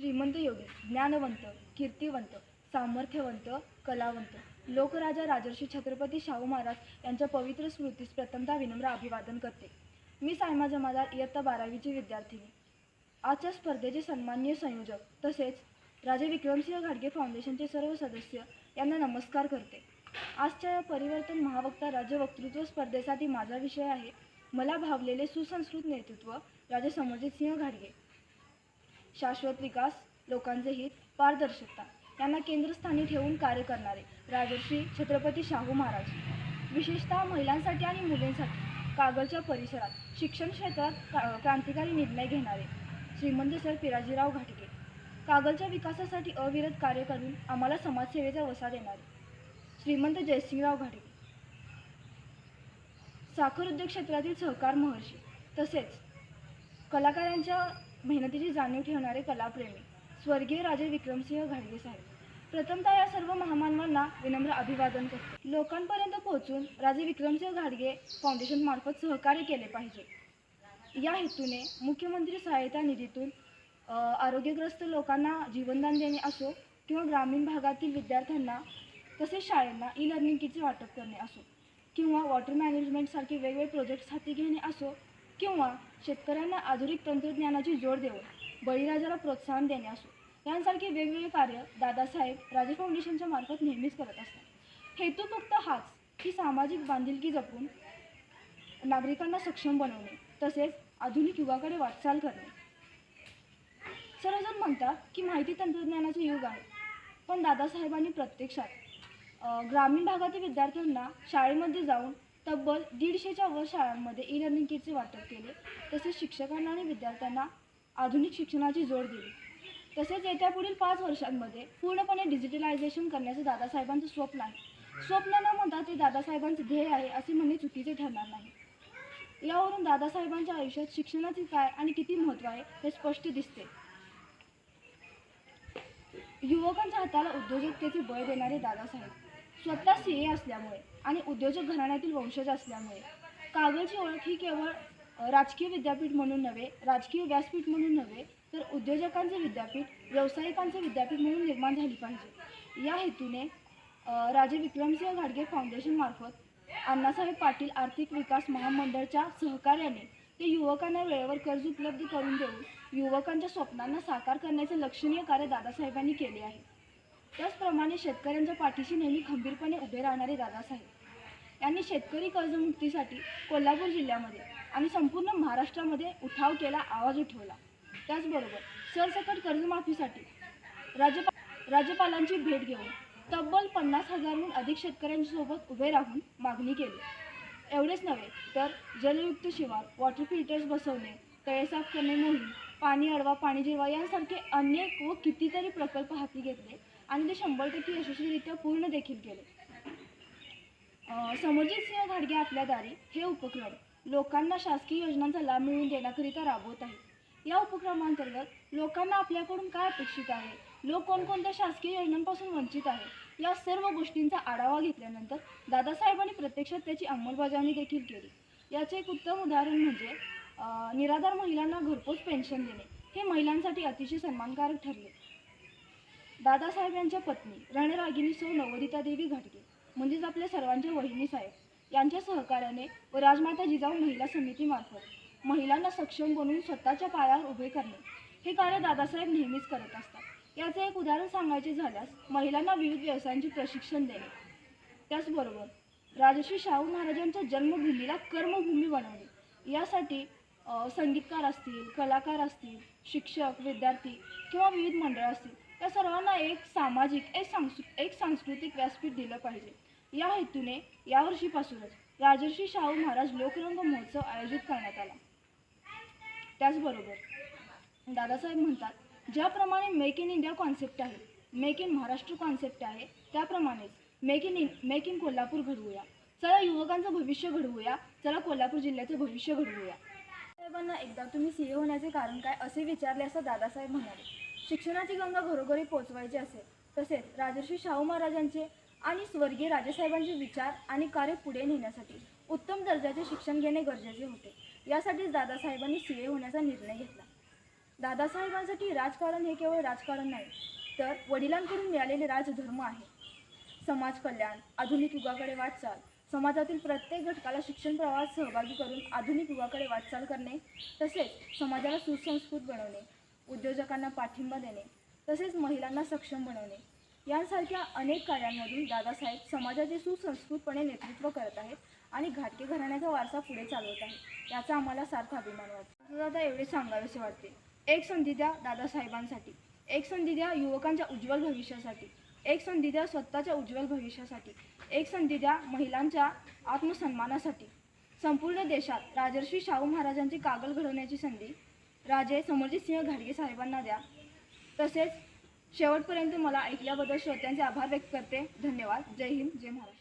श्रीमंत योगी ज्ञानवंत कीर्तिवंत सामर्थ्यवंत कलावंत. लोकराजा राजर्षी छत्रपती शाहू महाराज यांच्या पवित्र स्मृतीस प्रथमता विनम्र अभिवादन करते. मी सायमा जमादार इयत्ता बारावीची विद्यार्थिनी. आजच्या स्पर्धेचे सन्माननीय संयोजक तसेच राजे विक्रमसिंह घाडगे फाउंडेशनचे सर्व सदस्य यांना नमस्कार करते. आजच्या या परिवर्तन महावक्ता राज्य वक्तृत्व स्पर्धेसाठी माझा विषय आहे मला भावलेले सुसंस्कृत नेतृत्व राजे समरजितसिंह घाडगे शाश्वत विकास लोकांचे हित पारदर्शकता. यांना केंद्रस्थानी ठेवून कार्य करणारे राजर्षी छत्रपती शाहू महाराज. विशेषतः महिलांसाठी आणि मुलींसाठी कागलच्या परिसरात शिक्षण क्षेत्रात क्रांतिकारी निर्णय घेणारे श्रीमंत सर पिराजीराव घाटगे. कागलच्या विकासासाठी अविरत कार्य करून आम्हाला समाजसेवेचा वसा देणारे श्रीमंत जयसिंगराव घाटगे. साखर उद्योग क्षेत्रातील सहकार महर्षी तसेच कलाकारांच्या मेहनतीची जाणीव ठेवणारे कलाप्रेमी स्वर्गीय राजे विक्रमसिंह घाडगे साहेब. प्रथमतः या सर्व महामानवांना विनम्र अभिवादन करतो. लोकांपर्यंत पोहोचून राजे विक्रमसिंह घाडगे फाउंडेशन मार्फत सहकार्य केले पाहिजे. या हेतूने मुख्यमंत्री सहायता निधीतून आरोग्यग्रस्त लोकांना जीवनदान देणे असो किंवा ग्रामीण भागातील विद्यार्थ्यांना तसेच शाळेंना ई लर्निंग किटचे वाटप करणे असो किंवा वॉटर मॅनेजमेंटसारखे वेगवेगळे प्रोजेक्ट्स हाती घेणे असो किंवा शेतकऱ्यांना आधुनिक तंत्रज्ञानाची जोड देऊन बळीराजाला प्रोत्साहन देणे असो. यांसारखे वेगवेगळे कार्य दादासाहेब राजे फाउंडेशनच्या मार्फत नेहमीच करत असतात. हेतू फक्त हाच की सामाजिक बांधिलकी जपून नागरिकांना सक्षम बनवणे तसेच आधुनिक युगाकडे वाटचाल करणे. सर्वजण म्हणतात की माहिती तंत्रज्ञानाचे युग आहे. पण दादासाहेबांनी प्रत्यक्षात ग्रामीण भागातील विद्यार्थ्यांना शाळेमध्ये जाऊन तब्बल दीडशेच्या वर शाळांमध्ये ई लर्निंग किटचे वाटप केले. तसेच शिक्षकांना आणि विद्यार्थ्यांना आधुनिक शिक्षणाची जोड दिली. तसेच येत्या पुढील पाच वर्षांमध्ये पूर्णपणे डिजिटलायझेशन करण्याचं दादासाहेबांचं स्वप्न आहे. स्वप्न न म्हणता ते दादासाहेबांचं ध्येय आहे असे म्हणणे चुकीचे ठरणार नाही. यावरून दादासाहेबांच्या आयुष्यात शिक्षणाचे काय आणि किती महत्त्व आहे हे स्पष्ट दिसते. युवकांच्या हाताला उद्योजकतेचे बळ देणारे दादासाहेब. स्वतः सी ए असल्यामुळे आणि उद्योजक घराण्यातील वंशज असल्यामुळे. कागलची ओळख ही केवळ राजकीय विद्यापीठ म्हणून नव्हे राजकीय व्यासपीठ म्हणून नव्हे तर उद्योजकांचे विद्यापीठ व्यावसायिकांचे विद्यापीठ म्हणून निर्माण झाली पाहिजे. या हेतूने राजे विक्रमसिंह घाडगे फाउंडेशनमार्फत अण्णासाहेब पाटील आर्थिक विकास महामंडळच्या सहकार्याने ते युवकांना वेळेवर कर्ज उपलब्ध करून देऊन युवकांच्या स्वप्नांना साकार करण्याचे लक्षणीय कार्य दादासाहेबांनी केले आहे. त्याचप्रमाणे शेतकऱ्यांच्या पाठीशी नेहमी खंबीरपणे उभे राहणारे दादासाहेब. यांनी शेतकरी कर्जमुक्तीसाठी कोल्हापूर जिल्ह्यामध्ये आणि संपूर्ण महाराष्ट्रामध्ये उठाव केला आवाज उठवला. त्याचबरोबर सरसकट कर्जमाफीसाठी राज्यपा राज्यपालांची भेट घेऊन तब्बल पन्नास हजारहून अधिक शेतकऱ्यांसोबत उभे राहून मागणी केली. एवढेच नव्हे तर जलयुक्त शिवार वॉटर फिल्टर्स बसवणे तळे साफ करणे मोहीम पाणी अडवा पाणी जिरवा यांसारखे अनेक व कितीतरी प्रकल्प हाती घेतले आणि ते शंभर टक्के यशस्वीरित्या पूर्ण देखील केले. समरजित सिंह घाडगे आपल्या दारी हे उपक्रम लोकांना शासकीय योजनांचा लाभ मिळवून देण्याकरिता राबवत आहे या उपक्रमांतर्गत लोकांना आपल्याकडून काय अपेक्षित आहे? लोक कोणकोणत्या शासकीय योजनांपासून वंचित आहे या सर्व गोष्टींचा आढावा घेतल्यानंतर दादासाहेबांनी प्रत्यक्षात त्याची अंमलबजावणी देखील केली. याचे एक उत्तम उदाहरण म्हणजे निराधार महिलांना घरपोच पेन्शन देणे हे महिलांसाठी अतिशय सन्मानकारक ठरले. दादासाहेब यांच्या पत्नी रणरागिनी सौ नवोदिता देवी घाटगे म्हणजेच आपल्या सर्वांच्या वहिनी साहेब यांच्या सहकार्याने व राजमाता जिजाऊ महिला समितीमार्फत महिलांना सक्षम बनवून स्वतःच्या पायावर उभे करणे हे कार्य दादासाहेब नेहमीच करत असतात. याचे एक उदाहरण सांगायचे झाल्यास महिलांना विविध व्यवसायांचे प्रशिक्षण देणे. त्याचबरोबर राजश्री शाहू महाराजांच्या जन्मभूमीला कर्मभूमी बनवणे. यासाठी संगीतकार असतील कलाकार असतील शिक्षक विद्यार्थी किंवा विविध मंडळं असतील या सर्वांना एक सामाजिक एक सांस्कृ एक सांस्कृतिक व्यासपीठ दिलं पाहिजे. या हेतूने यावर्षीपासूनच राजर्षी शाहू महाराज लोकरंग महोत्सव आयोजित करण्यात आला. त्याचबरोबर दादासाहेब म्हणतात ज्याप्रमाणे मेक इन इंडिया कॉन्सेप्ट आहे मेक इन महाराष्ट्र कॉन्सेप्ट आहे त्याप्रमाणेच make in make in Kolhapur घडवूया. चला युवकांचं भविष्य घडवूया चला कोल्हापूर जिल्ह्याचं भविष्य घडवूया. साहेबांना एकदा तुम्ही सी होण्याचे कारण काय असे विचारले असता दादासाहेब म्हणाले. शिक्षणाची गंगा घरोघरी पोहोचवायची असेल तसेच राजर्षी शाहू महाराजांचे आणि स्वर्गीय राजेसाहेबांचे विचार आणि कार्य पुढे नेण्यासाठी उत्तम दर्जाचे शिक्षण घेणे गरजेचे होते. यासाठीच दादासाहेबांनी सी ए होण्याचा निर्णय घेतला. दादासाहेबांसाठी राजकारण हे केवळ राजकारण नाही तर वडिलांकडून मिळालेले राजधर्म आहे. समाज कल्याण आधुनिक युगाकडे वाटचाल समाजातील प्रत्येक घटकाला शिक्षण प्रवाहात सहभागी करून आधुनिक युगाकडे वाटचाल करणे तसेच समाजाला सुसंस्कृत बनवणे उद्योजकांना पाठिंबा देणे तसेच महिलांना सक्षम बनवणे. यांसारख्या अनेक कार्यांमधून दादासाहेब समाजाचे सुसंस्कृतपणे नेतृत्व करत आहेत आणि घाटके घराण्याचा वारसा पुढे चालवत आहे याचा आम्हाला सार्थ अभिमान वाटतो. दादा एवढे सांगावेसे वाटते. एक संधी द्या दादासाहेबांसाठी. एक संधी द्या युवकांच्या उज्ज्वल भविष्यासाठी. एक संधी द्या स्वतःच्या उज्ज्वल भविष्यासाठी. एक संधी द्या महिलांच्या आत्मसन्मानासाठी. संपूर्ण देशात राजर्षी शाहू महाराजांची कागल घडवण्याची संधी राजे समरजितसिंह घाडगे साहेबांना द्या. तसेच शेवटपर्यंत मला ऐकल्याबद्दल श्रोत्यांचे आभार व्यक्त करते. धन्यवाद. जय हिंद. जय महाराष्ट्र.